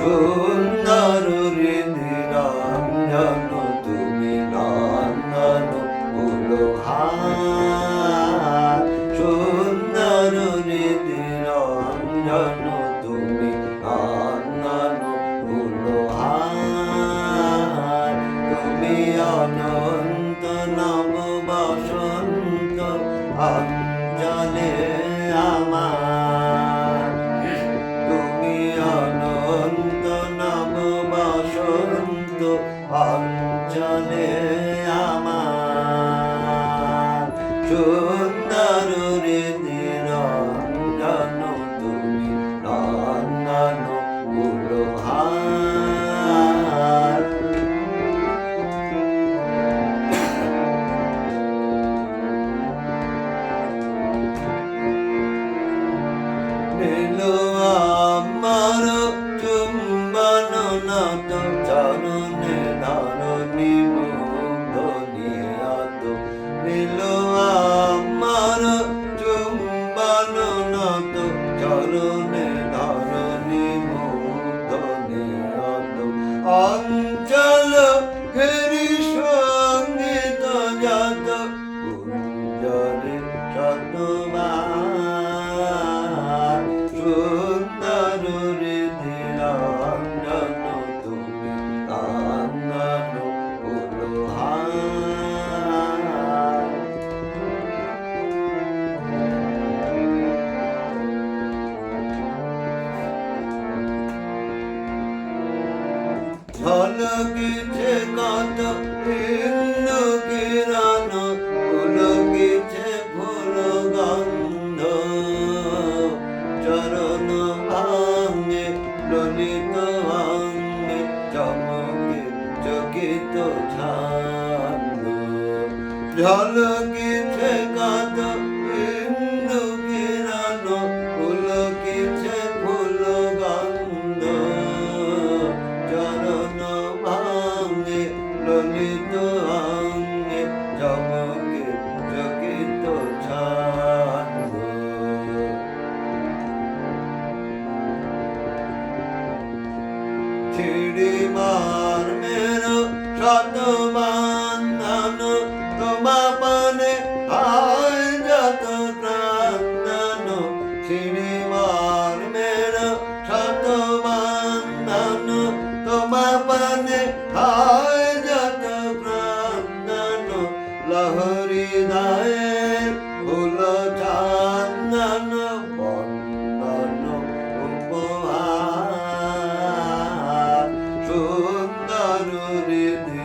সুন্দর হৃদিরঞ্জন তুমি নন্দন উলোহার সুন্দর হৃদিরঞ্জন তুমি নন্দন উলোহার তুমি অনন্ত নব বসন্ত অঞ্জলে আমার আমার চরণে ধরণী মুগ্ধ নিয়াত অঞ্চল ঘেরি সংগীত জাত। কুঞ্জরে শতবার ঝলকিছে কত হিন্দু কিরণ পুলকিছে ফুল গন্ধ। চরণ ভাঙে, ললিত ভাঙে, চমকে চকিত ছান্দ। ঝলকিছে কত Shri Mar Mera Shatma Guru